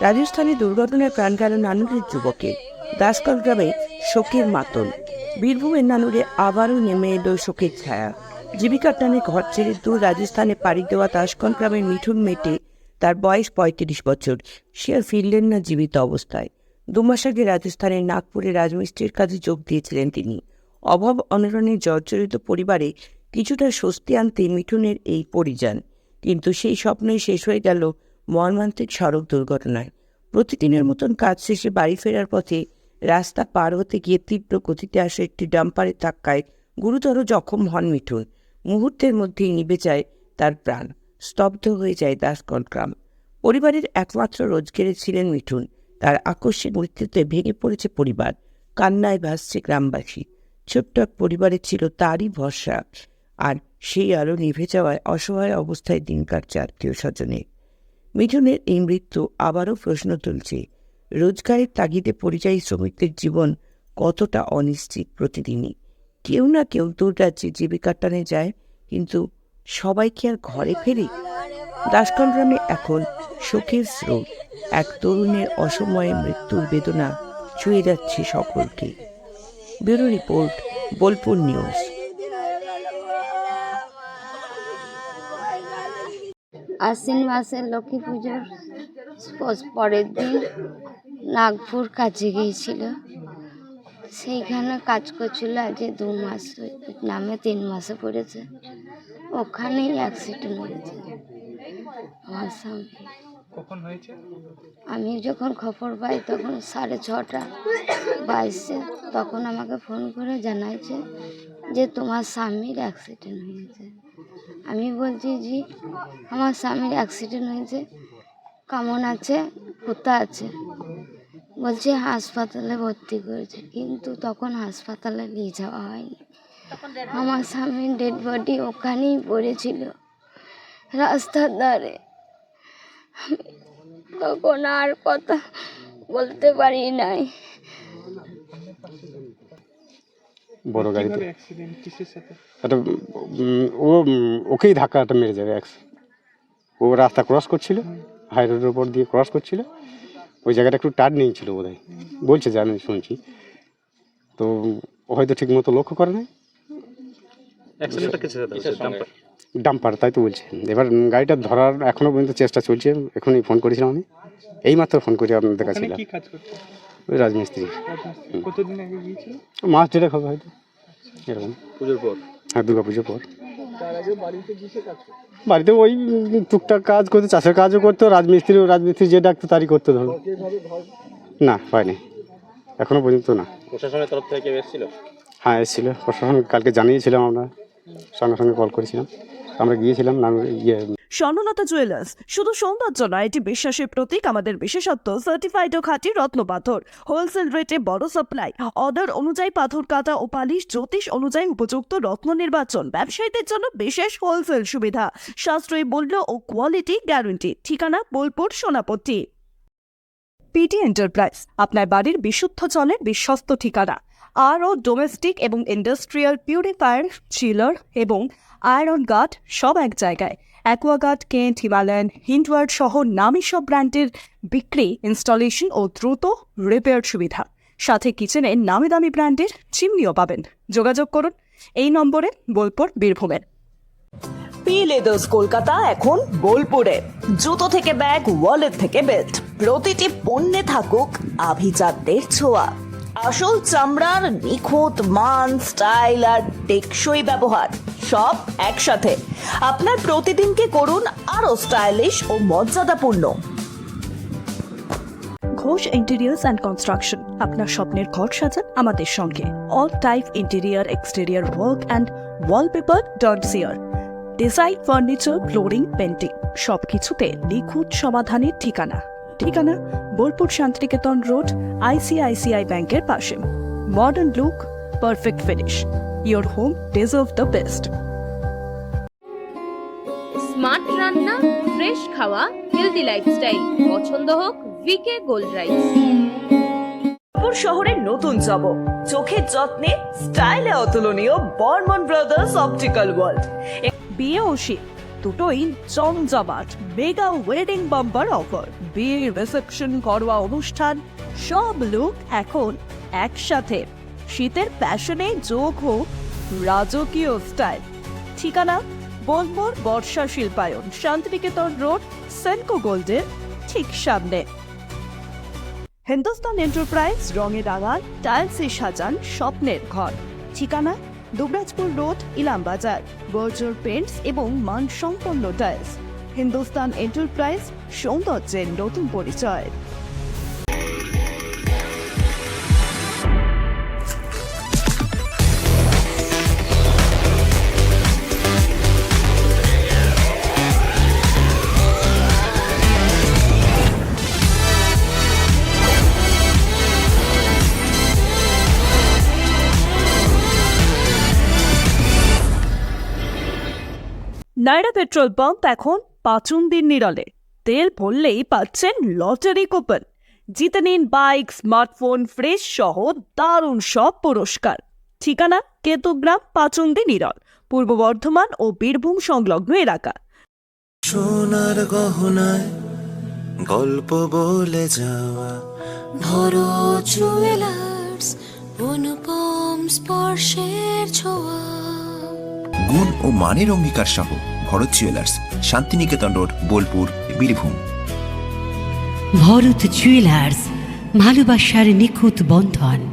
রাজস্থানে দুর্ঘটনায় প্রাণ গেল নানুরের যুবকের দাসকল গ্রামে শোকের মাতন বীরভূমের নানুরে আবারও নেমে এলো শোকের ছায়া। জীবিকার টানে ঘর ছেড়ে দূর রাজস্থানে পাড়ি দেওয়া দাসকল গ্রামের মিঠুন মেটে তার বয়স পঁয়ত্রিশ বছর। সে আর ফিরলেন না জীবিত অবস্থায়। দু মাস আগে রাজস্থানের নাগপুরে রাজমিস্ত্রির কাজে যোগ দিয়েছিলেন তিনি। অভাব অনটনে জর্জরিত পরিবারে কিছুটা স্বস্তি আনতে মিঠুনের এই পরিযান। কিন্তু সেই স্বপ্নই শেষ হয়ে গেল মর্মান্তিক সড়ক দুর্ঘটনায়। প্রতিদিনের মতন কাজ শেষে বাড়ি ফেরার পথে রাস্তা পার হতে গিয়ে তীব্র গতিতে আসা একটি ডাম্পারের ধাক্কায় গুরুতর জখম হন মিঠুন। মুহূর্তের মধ্যেই নিভে যায় তার প্রাণ। স্তব্ধ হয়ে যায় দাসকল গ্রাম। পরিবারের একমাত্র রোজগারে ছিলেন মিঠুন। তার আকস্মিক মৃত্যুতে ভেঙে পড়েছে পরিবার। কান্নায় ভাসছে গ্রামবাসী। ছোট্ট এক পরিবারে ছিল তারই ভরসা। আর সেই আলো নিভে যাওয়ায় অসহায় অবস্থায় দিন কাটছে আত্মীয় স্বজনে মিঠুনের এই মৃত্যু আবারও প্রশ্ন তুলছে, রোজগারের তাগিদে পরিযায়ী শ্রমিকদের জীবন কতটা অনিশ্চিত প্রতিদিনই? কেউ না কেউ দূর রাজ্যে জীবিকার টানে যায়, কিন্তু সবাই কি আর ঘরে ফেরে? দাসকন গ্রামে এখন শোকের স্রোত, এক তরুণের অসময়ে মৃত্যুর বেদনা ছুঁয়ে যাচ্ছে সকলকে। Bureau report Bolpur news. আশ্বিন মাসের লক্ষ্মী পুজোর পরের দিন নাগপুর কাজে গিয়েছিল। সেইখানে কাজ করছিল আজ দু মাস নামে তিন মাসে পড়েছে। ওখানেই অ্যাক্সিডেন্ট হয়েছে। আমার স্বামী কখন হয়েছে? আমি যখন খবর পাই তখন সাড়ে ছটা বাইশে তখন আমাকে ফোন করে জানাইছে যে তোমার স্বামীর অ্যাক্সিডেন্ট হয়েছে। আমি বলছি যে আমার স্বামীর অ্যাক্সিডেন্ট হয়েছে, কেমন আছে, কোথা আছে? বলছে হাসপাতালে ভর্তি করেছে, কিন্তু তখন হাসপাতালে নিয়ে যাওয়া হয়নি। আমার স্বামীর ডেড বডি ওখানেই পড়েছিল, রাস্তার ধারে। তখন আর কথা বলতে পারি নাই। বড় গাড়িতে। একটা ও ওকেই ধাক্কাটা মেরে যাবে এক ও রাস্তা ক্রস করছিল হাই রোডের উপর দিয়ে ক্রস করছিল। ওই জায়গাটা একটু টার্ন নিয়েছিল বোধ হয় বলছে যে আমি শুনছি। তো ও হয়তো ঠিক মতো লক্ষ্য করে নাই। ডাম্পার ডাম্পার তাই তো বলছে। এবার গাড়িটা ধরার এখনও পর্যন্ত চেষ্টা চলছে এখনই ফোন করেছিলাম আমি। এইমাত্র ফোন করে আপনাদের কাছে ওই রাজমিস্ত্রি। কতদিন আগে গিয়েছিল? মাস ডেরেক হবে হয়তো। এরকম। পুজোর পর? হ্যাঁ দুর্গা পুজোর পর। বাড়িতে ওই টুকটাক কাজ করতো চাষের কাজও করতো রাজমিস্ত্রি রাজমিস্ত্রি যে ডাকতো তারই করতো ধরো না হয়নি। এখনও পর্যন্ত না। প্রশাসনের তরফ থেকে এসেছিল? হ্যাঁ এসেছিল। প্রশাসন কালকে জানিয়েছিলাম আমরা। সঙ্গে সঙ্গে কল করেছিলাম। আমরা গিয়েছিলাম নাম ইয়ে স্বর্ণলতা জুয়েলার্স। শুধু সৌন্দর্য নয়, এটি বিশ্বাসের প্রতীক, আমাদের বিশেষত্ব সার্টিফাইড ও খাঁটি রত্ন পাথর হোলসেল রেটে বড় সাপ্লাই অর্ডার অনুযায়ী পাথর কাটা ও পালিশ জ্যোতিষ অনুযায়ী উপযুক্ত রত্ন নির্বাচন। ব্যবসায়ীদের জন্য বিশেষ হোলসেল সুবিধা। সাশ্রয়ী মূল্য ও কোয়ালিটি গ্যারান্টি ঠিকানা বোলপুর, সোনাপট্টি। পিটি এন্টারপ্রাইজ আপনার বাড়ির বিশুদ্ধ জলের বিশ্বস্ত ঠিকানা। আর ও ডোমেস্টিক এবং ইন্ডাস্ট্রিয়াল পিউরিফায়ার চিলার এবং আয়রন গার্ড সব এক জায়গায়। অ্যাকোয়াগার্ড কেন্ট হিমালয়ান হিন্ডওয়ার্ড সহ নামী সব ব্র্যান্ডের বিক্রি, ইনস্টলেশন ও দ্রুত রিপেয়ার সুবিধা। সাথে কিচেনে নামি দামি ব্র্যান্ডের চিমনিও পাবেন। যোগাযোগ করুন এই নম্বরে বোলপুর, বীরভূমের। পি লেদার্স কলকাতা এখন বোলপুরে। জুতো থেকে ব্যাগ ওয়ালেট থেকে বেল্ট প্রতিটি পণ্যে থাকুক আভিজাত্যের ছোঁয়া। আসল চামড়ার নিখুঁত মান স্টাইল আর টেকসই ব্যবহার। সব একসাথে। আপনার প্রতিদিনকে করুন আরও স্টাইলিশ ও মর্যাদাপূর্ণ। ঘোষ ইন্টেরিয়ার্স অ্যান্ড কনস্ট্রাকশন, আপনার স্বপ্নের ঘর সাজান আমাদের সঙ্গে। All type interior, exterior work and wallpaper dot chair. Design, furniture, flooring painting সব কিছুতে নিখুঁত সমাধানের ঠিকানা। ঠিকানা বোলপুর শান্তিনিকেতন রোড, আইসিআইসিআই ব্যাংকের পাশে। Modern look, perfect finish. Your home deserve the best smart রান্না ফ্রেশ খাওয়া হেলদি লাইফস্টাইল পছন্দ হোক ভিকে গোল্ড রাইস শহরের নতুন জব চোখের যত্নে স্টাইলে অতুলনীয় বর্মন ব্রাদার্স অপটিক্যাল ওয়ার্ল্ড। বিয়ে ও শীত দুটোই জমজমাট মেগা ওয়েডিং বাম্পার অফার বিয়ে রিসেপশন করওয়া অনুষ্ঠান সব লুক এখন একসাথে। শীতের প্যাশনে যোগ হোক রাজকীয় স্টাইল ঠিকানা বোলমোর বর্ষা শিল্পায়ন, শান্তিনিকেতন রোড, সেনকো গোল্ডের ঠিক সামনে। হিন্দুস্তান এন্টারপ্রাইজ রঙে রাঙান টাইলসে সাজান স্বপ্নের ঘর। ঠিকানা, Dubrajpur road Ilambazar Berger paints এবং মানসম্পন্ন টাইলস হিন্দুস্তান এন্টারপ্রাইজ সৌন্দর্যের নতুন পরিচয়। নাইরা পেট্রোল পাম্প এখন পাঁচুন দিন নিরলে। তেল ভরলেই পাচ্ছেন লটারি কুপন। জিতে নিন বাইক স্মার্টফোন ফ্রেশ সহ দারুণ সব পুরস্কার। ঠিকানা কেতুগ্রাম পাচুন্দি নিরল পূর্ব বর্ধমান ও বীরভূম সংলগ্ন এলাকা। সোনার গহনায় গল্প বলে যাওয়া। ভরো জুয়েলার্স অনুপম স্পর্শের ছোঁয়া। গুণ ও মানের অঙ্গীকার সহ Bharat jewellers Shantiniketan road Bolpur, Birbhum. Bharat jewellers ভালোবাসার নিখুঁত বন্ধন।